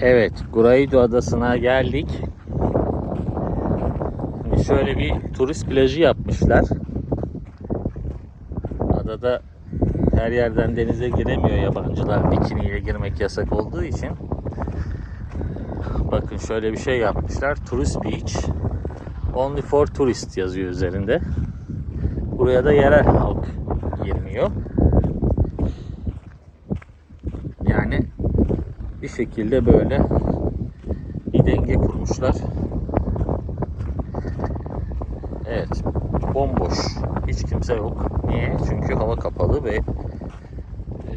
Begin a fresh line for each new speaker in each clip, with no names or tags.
Evet, Guraido Adası'na geldik. Şimdi şöyle bir turist plajı yapmışlar. Adada her yerden denize giremiyor yabancılar. Bikiniyle girmek yasak olduğu için. Bakın şöyle bir şey yapmışlar. Tourist Beach. Only for tourist yazıyor üzerinde. Buraya da yerel halk girmiyor. Yani bir şekilde böyle bir denge kurmuşlar. Evet. Bomboş. Hiç kimse yok. Niye? Çünkü hava kapalı ve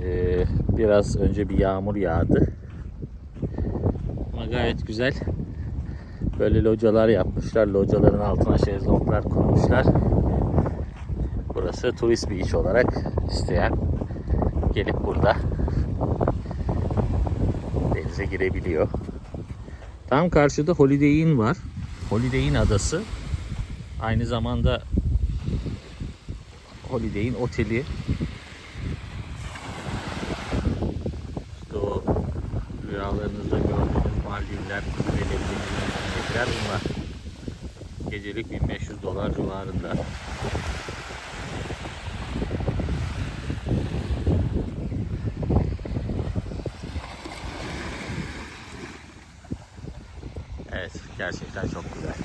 eee, biraz önce bir yağmur yağdı. Ama gayet güzel. Böyle localar yapmışlar. Locaların altına şezlonglar kurmuşlar. Burası turist beach olarak isteyen gelip burada denize girebiliyor. Tam karşıda Holiday Inn var. Holiday Inn adası. Aynı zamanda Holiday Inn oteli. İşte o rüyalarınızda gördüğünüz Maldivler, kulübeleri, bunlar. Gecelik 1500 dolar civarında. Evet, gerçekten çok güzel.